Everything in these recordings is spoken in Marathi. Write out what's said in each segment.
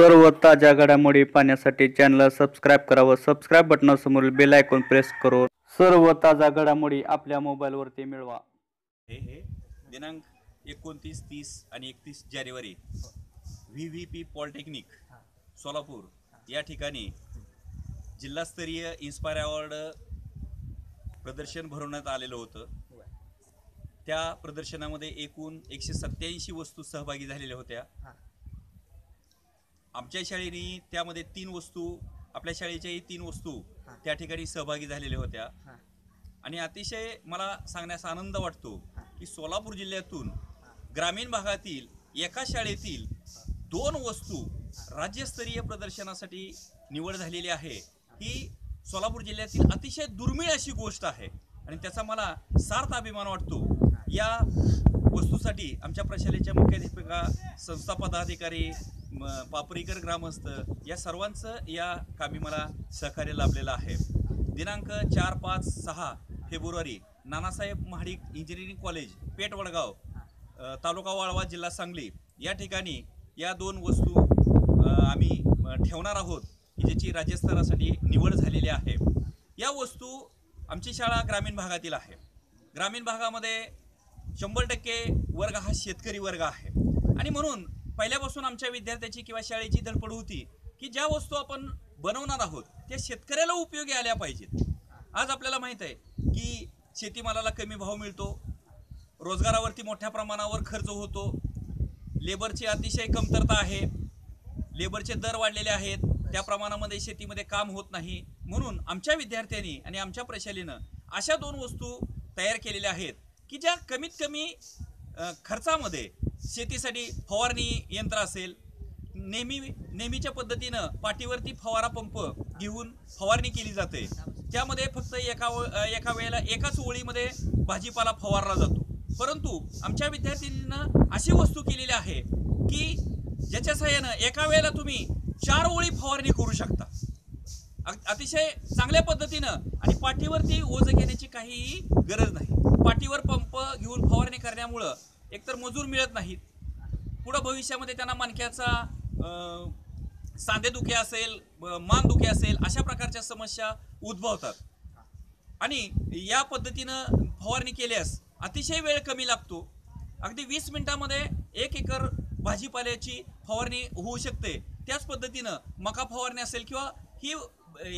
सर्व ताज्या घडामोडी पाहण्यासाठी चॅनलला सबस्क्राईब करावं सबस्क्राईब बटनासमोर बेल आयकॉन प्रेस करून सर्व ताज्या घडामोडी आपल्या मोबाईलवरती मिळवा. हे हे दिनांक एकोणतीस तीस आणि एकतीस जानेवारी. V V P polytechnic Solapur. या ठिकाणी जिल्हास्तरीय इन्स्पायर अवॉर्ड प्रदर्शन भरवण्यात आलेलं होतं. त्या प्रदर्शनामध्ये एकूण एकशे सत्याऐंशी वस्तू सहभागी झालेल्या होत्या. आमच्या शाळेने त्यामध्ये तीन वस्तू आपल्या शाळेच्याही तीन वस्तू त्या ठिकाणी सहभागी झालेल्या होत्या. आणि अतिशय मला सांगण्यास आनंद वाटतो की सोलापूर जिल्ह्यातून ग्रामीण भागातील एका शाळेतील दोन वस्तू राज्यस्तरीय प्रदर्शनासाठी निवड झालेली आहे. ही सोलापूर जिल्ह्यातील अतिशय दुर्मिळ अशी गोष्ट आहे. आणि त्याचा मला सार्थ अभिमान वाटतो. या वस्तूसाठी आमच्या प्रशालेच्या मुख्याध्यापिका संस्था पदाधिकारी पापरीकर ग्रामस्थ या सर्वांचं या कामी मला सहकार्य लाभलेलं आहे. दिनांक चार पाच सहा फेब्रुवारी नानासाहेब महाडिक इंजिनिअरिंग कॉलेज पेठ वडगाव तालुका वाळवा जिल्हा सांगली. या ठिकाणी या दोन वस्तू आम्ही ठेवणार आहोत की ज्याची राज्यस्तरासाठी निवड झालेली आहे. या वस्तू आमची शाळा ग्रामीण भागातील आहे. ग्रामीण भागामध्ये शंभर टक्के वर्ग हा शेतकरी वर्ग आहे. आणि म्हणून पहिल्यापासून आमच्या विद्यार्थ्याची किंवा शाळेची धडपड होती की ज्या वस्तू आपण बनवणार आहोत त्या शेतकऱ्याला उपयोगी आल्या पाहिजेत. आज आपल्याला माहीत आहे की शेतीमालाला कमी भाव मिळतो रोजगारावरती मोठ्या प्रमाणावर खर्च होतो लेबरची अतिशय कमतरता आहे लेबरचे दर वाढलेले आहेत त्या प्रमाणामध्ये शेतीमध्ये काम होत नाही. म्हणून आमच्या विद्यार्थ्यांनी आणि आमच्या प्रशालेनं अशा दोन वस्तू तयार केलेल्या आहेत की ज्या कमीत कमी खर्चामध्ये शेतीसाठी फवारणी यंत्र असेल नेहमी नेहमीच्या पद्धतीनं पाठीवरती फवारा पंप घेऊन फवारणी केली जाते. त्यामध्ये फक्त एका एका वेळेला एकाच ओळीमध्ये भाजीपाला फवारला जातो. परंतु आमच्या विद्यार्थ्यांना अशी वस्तू केलेली आहे की ज्याच्या सहाय्यानं एका वेळेला तुम्ही चार ओळी फवारणी करू शकता. अतिशय चांगल्या पद्धतीनं आणि पाठीवरती ओझ घेण्याची काहीही गरज नाही. पाठीवर पंप घेऊन फवारणी करण्यामुळं एकतर मजूर मिळत नाहीत. पुढं भविष्यामध्ये त्यांना मणक्याचा सांधेदुखी असेल मानदुखी असेल अशा प्रकारच्या समस्या उद्भवतात. आणि या पद्धतीनं फवारणी केल्यास अतिशय वेळ कमी लागतो. अगदी वीस मिनिटामध्ये एक एकर भाजीपाल्याची फवारणी होऊ शकते. त्याच पद्धतीनं मका फवारणी असेल किंवा ही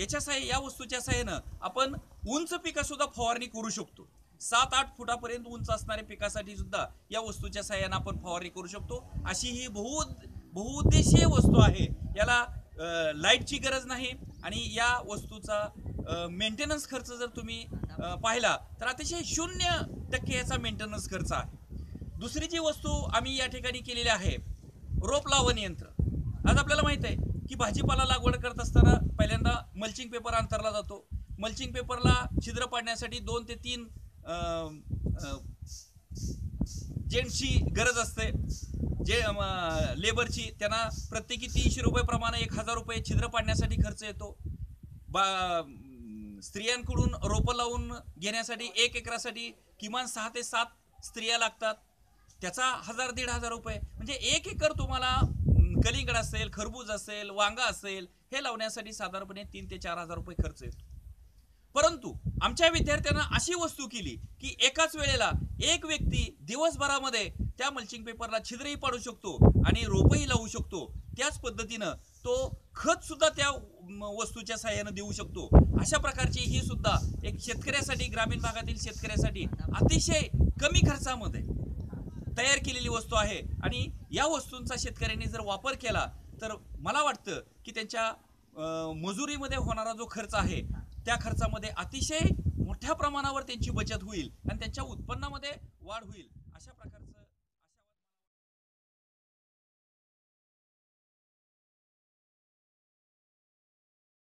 याच्या साह्य या वस्तूच्या सहाय्यानं आपण उंच पिकासुद्धा फवारणी करू शकतो. सात आठ फुटापर्यंत उंच असणाऱ्या पिकासाठी सुद्धा या वस्तूच्या सहाय्यानं आपण फवारणी करू शकतो. अशी ही बहु बहुउद्देशीय वस्तू आहे. याला लाईटची गरज नाही आणि या वस्तूचा मेंटेनन्स खर्च जर तुम्ही पाहिला तर अतिशय शून्य टक्के याचा मेंटेनन्स खर्च आहे. दुसरी जी वस्तू आम्ही या ठिकाणी केलेली आहे रोप लावण यंत्र. आज आपल्याला माहीत आहे की भाजीपाला लागवड करत असताना पहिल्यांदा मल्चिंग पेपर अंतरला जातो. मल्चिंग पेपरला छिद्र पाडण्यासाठी दोन ते तीन जेंट्सची गरज असते. जे लेबरची त्यांना प्रत्येकी तीनशे रुपयेप्रमाणे एक हजार रुपये छिद्र पाडण्यासाठी खर्च येतो. बा स्त्रियांकडून रोपं लावून घेण्यासाठी एक एकरासाठी किमान सहा ते सात स्त्रिया लागतात. त्याचा हजार दीड हजार रुपये. म्हणजे एक एकर तुम्हाला कलिंगड असेल खरबूज असेल वांगा असेल हे लावण्यासाठी साधारणपणे तीन ते चार हजार रुपये खर्च येतो. परंतु आमच्या विद्यार्थ्यांना अशी वस्तू केली की एकाच वेळेला एक व्यक्ती दिवसभरामध्ये त्या मल्चिंग पेपरला छिद्रही पाडू शकतो आणि रोपही लावू शकतो. त्याच पद्धतीनं तो खत सुद्धा त्या वस्तूच्या सहाय्यानं देऊ शकतो. अशा प्रकारची ही सुद्धा एक शेतकऱ्यासाठी ग्रामीण भागातील शेतकऱ्यासाठी अतिशय कमी खर्चामध्ये तयार केलेली वस्तू आहे. आणि या वस्तूंचा शेतकऱ्यांनी जर वापर केला तर मला वाटतं की त्यांच्या मजुरीमध्ये होणारा जो खर्च आहे त्या खर्चामध्ये अतिशय मोठ्या प्रमाणावर त्यांची बचत होईल आणि त्यांच्या उत्पन्नामध्ये वाढ होईल अशा प्रकारचं